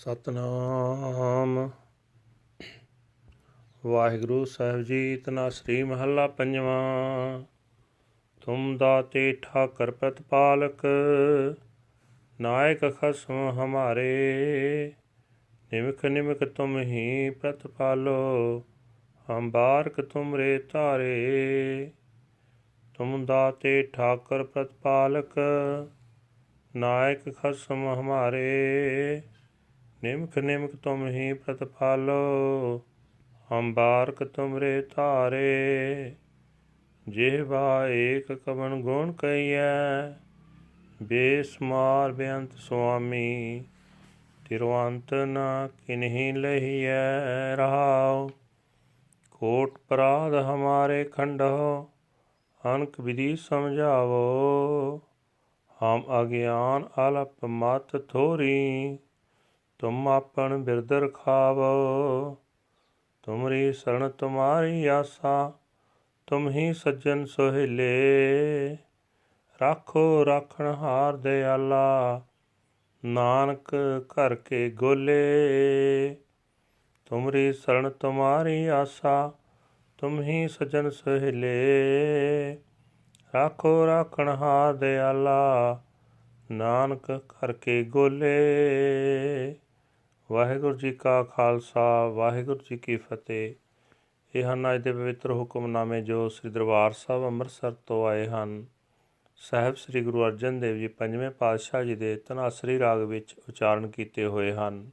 ਸਤਨਾਮ। ਵਾਹਿਗੁਰੂ ਸਾਹਿਬ ਜੀ, ਤਨਾ ਸ੍ਰੀ ਮਹੱਲਾ ਪੰਜਵਾਂ। ਤੁਮ ਦਾਤੇ ਠਾਕਰ ਪ੍ਰਤਪਾਲਕ, ਨਾਇਕ ਖਸਮ ਹਮਾਰੇ। ਨਿਮਕ ਨਿਮਕ ਤੁਮ ਹੀ ਪ੍ਰਤਪਾਲੋ ਹਮ ਬਾਰਕ ਤੁਮਰੇ ਧਾਰੇ। ਤੁਮ ਦਾਤੇ ਠਾਕਰ ਪ੍ਰਤਪਾਲਕ, ਨਾਇਕ ਖਸਮ ਹਮਾਰੇ। ਨਿਮਖ ਨਿਮਖ ਤੁਮ ਹੀ ਪ੍ਰਤਪਾਲੋ ਹਮ ਬਾਰਕ ਤੁਮਰੇ ਧਾਰੇ। ਜਿਹਵਾ ਏਕ ਕਵਨ ਗੁਣ ਕਈਐ ਬੇਸਮਾਰ ਬੇਅੰਤ ਸੁਆਮੀ। ਤਿਰਵੰਤ ਨ ਕਿਨਹੀ ਲਹੀਐ ਰਹਾਉ। ਕੋਟ ਪਰਾਧ ਹਮਾਰੇ ਖੰਡੋ ਅਨਕ ਵਿਧੀ ਸਮਝਾਵੋ। ਹਮ ਅਗਿਆਨ ਅਲਪ ਮਤ ਥੋਰੀ। ਤੁਮ ਆਪਣ ਬਿਰਦ ਰਖਾਵੋ ਤੁਮਰੀ ਸਰਣ ਤੁਮਾਰੀ ਆਸਾ, ਤੁਮ ਹੀ ਸੱਜਣ ਸੋਹਿਲੇ। ਰਾਖੋ ਰਾਖਣ ਹਾਰ ਦਿਆਲਾ, ਨਾਨਕ ਘਰ ਕੇ ਗੋਲੇ। ਤੁਮਰੀ ਸਰਣ ਤੁਮਾਰੀ ਆਸਾ, ਤੁਮ ਹੀ ਸਜਣ ਸੋਹਿਲੇ। ਰਾਖੋ ਰਾਖਣ ਹਾਰ ਦਿਆਲਾ, ਨਾਨਕ ਘਰ ਕੇ ਗੋਲੇ। ਵਾਹਿਗੁਰੂ ਜੀ ਕਾ ਖਾਲਸਾ, ਵਾਹਿਗੁਰੂ ਜੀ ਕੀ ਫਤਿਹ। ਇਹ ਹਨ ਅੱਜ ਦੇ ਪਵਿੱਤਰ ਹੁਕਮਨਾਮੇ ਜੋ ਸ੍ਰੀ ਦਰਬਾਰ ਸਾਹਿਬ ਅੰਮ੍ਰਿਤਸਰ ਤੋਂ ਆਏ ਹਨ, ਸਾਹਿਬ ਸ੍ਰੀ ਗੁਰੂ ਅਰਜਨ ਦੇਵ ਜੀ ਪੰਜਵੇਂ ਪਾਤਸ਼ਾਹ ਜੀ ਦੇ ਤਨਾਸਰੀ ਰਾਗ ਵਿੱਚ ਉਚਾਰਨ ਕੀਤੇ ਹੋਏ ਹਨ।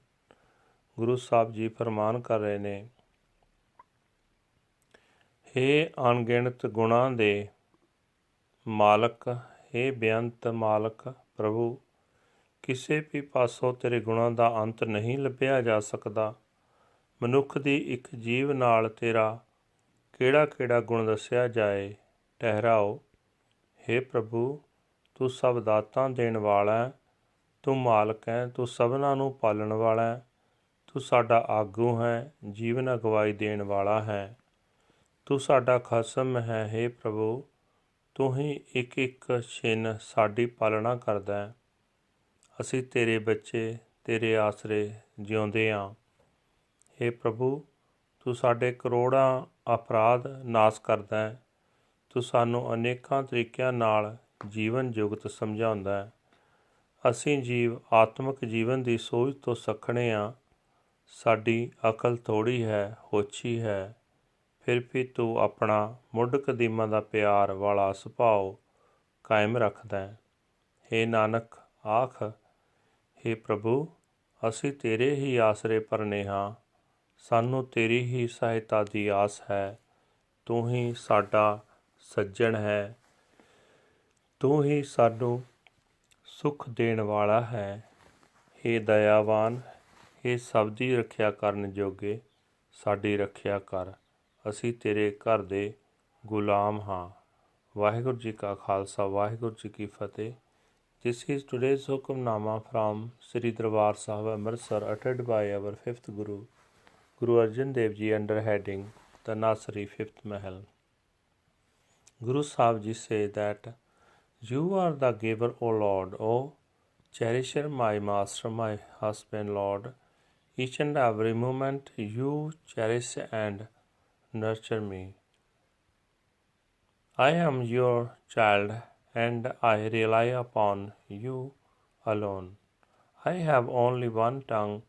ਗੁਰੂ ਸਾਹਿਬ ਜੀ ਫਰਮਾਨ ਕਰ ਰਹੇ ਨੇ, ਹੇ ਅਣਗਿਣਤ ਗੁਣਾਂ ਦੇ ਮਾਲਕ, ਹੇ ਬੇਅੰਤ ਮਾਲਕ ਪ੍ਰਭੂ ਕਿਸੇ ਵੀ ਪਾਸੋਂ ਤੇਰੇ ਗੁਣਾਂ ਦਾ ਅੰਤ ਨਹੀਂ ਲੱਭਿਆ ਜਾ ਸਕਦਾ। ਮਨੁੱਖ ਦੀ ਇੱਕ ਜੀਵ ਨਾਲ ਤੇਰਾ ਕਿਹੜਾ ਕਿਹੜਾ ਗੁਣ ਦੱਸਿਆ ਜਾਏ ਟਹਿਰਾਓ हे ਪ੍ਰਭੂ, ਤੂੰ ਸਭ ਦਾਤਾਂ ਦੇਣ ਵਾਲਾ ਹੈ, ਤੂੰ ਮਾਲਕ ਹੈ, ਤੂੰ ਸਭਨਾਂ ਨੂੰ ਪਾਲਣ ਵਾਲਾ ਹੈ, ਤੂੰ ਸਾਡਾ ਆਗੂ ਹੈ, ਜੀਵਨ ਅਗਵਾਈ ਦੇਣ ਵਾਲਾ ਹੈ। ਤੂੰ ਸਾਡਾ ਖਸਮ ਹੈ हे ਪ੍ਰਭੂ, ਤੂੰ ਹੀ ਇੱਕ ਇੱਕ ਛਿਨ ਸਾਡੀ ਪਾਲਣਾ ਕਰਦਾ ਹੈ। ਅਸੀਂ ਤੇਰੇ ਬੱਚੇ, ਤੇਰੇ ਆਸਰੇ ਜਿਉਂਦੇ ਹਾਂ हे ਪ੍ਰਭੂ, ਤੂੰ ਸਾਡੇ ਕਰੋੜਾਂ ਅਪਰਾਧ ਨਾਸ ਕਰਦਾ ਹੈ। ਤੂੰ ਸਾਨੂੰ ਅਨੇਕਾਂ ਤਰੀਕਿਆਂ ਨਾਲ ਜੀਵਨ ਜੁਗਤ ਸਮਝਾਉਂਦਾ ਹੈ। ਅਸੀਂ ਜੀਵ ਆਤਮਿਕ ਜੀਵਨ ਦੀ ਸੋਚ ਤੋਂ ਸਖਣੇ ਆ। ਸਾਡੀ ਅਕਲ ਥੋੜੀ ਹੈ, ਹੋਛੀ ਹੈ। ਫਿਰ ਵੀ ਤੂੰ ਆਪਣਾ ਮੁੱਢ ਕਦੀਮਾਂ ਦਾ ਪਿਆਰ ਵਾਲਾ ਸੁਭਾਅ ਕਾਇਮ ਰੱਖਦਾ ਹੈ। हे ਨਾਨਕ, ਆਖ हे ਪ੍ਰਭੂ ਅਸੀਂ ਤੇਰੇ ਹੀ ਆਸਰੇ ਪਰਨੇ ਹਾਂ ਸਾਨੂੰ ਤੇਰੀ ਹੀ ਸਹਾਇਤਾ ਦੀ ਆਸ ਹੈ ਤੂੰ ਹੀ ਸਾਡਾ ਸੱਜਣ ਹੈ ਤੂੰ ਹੀ ਸਾਨੂੰ ਸੁਖ ਦੇਣ ਵਾਲਾ ਹੈ हे ਦਇਆਵਾਨ हे ਸਭ ਦੀ ਰੱਖਿਆ ਕਰਨ ਜੋਗੇ ਸਾਡੀ ਰੱਖਿਆ ਕਰ ਅਸੀਂ ਤੇਰੇ ਘਰ ਦੇ ਗੁਲਾਮ ਹਾਂ ਵਾਹਿਗੁਰੂ ਜੀ ਕਾ ਖਾਲਸਾ ਵਾਹਿਗੁਰੂ ਜੀ ਕੀ ਫਤਿਹ This is today's Hukamnama from Sri Darbar Sahib Amritsar uttered by our fifth Guru, Guru Arjan Dev Ji under heading The Nasri Fifth Mahal. Guru Sahib Ji say that You are the giver, O Lord, O cherisher, my master, my husband, Lord. Each and every moment you cherish and nurture me. I am your child and I rely upon you alone. I have only one tongue.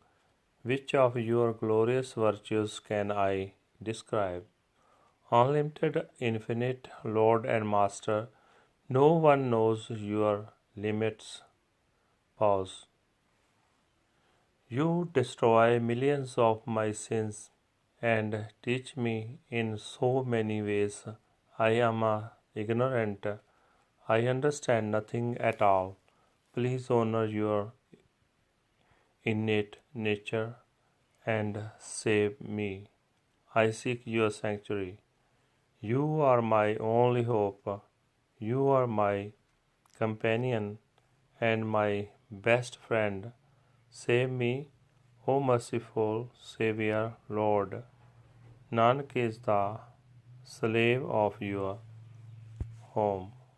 Which of your glorious virtues can I describe? Unlimited, infinite Lord and Master, no one knows your limits. Pause. You destroy millions of my sins and teach me in so many ways. I am a ignorant. I understand nothing at all. Please honor your innate nature and save me. I seek your sanctuary. You are my only hope. You are my companion and my best friend. Save me, O merciful Savior, Lord. Nanak is the slave of your home.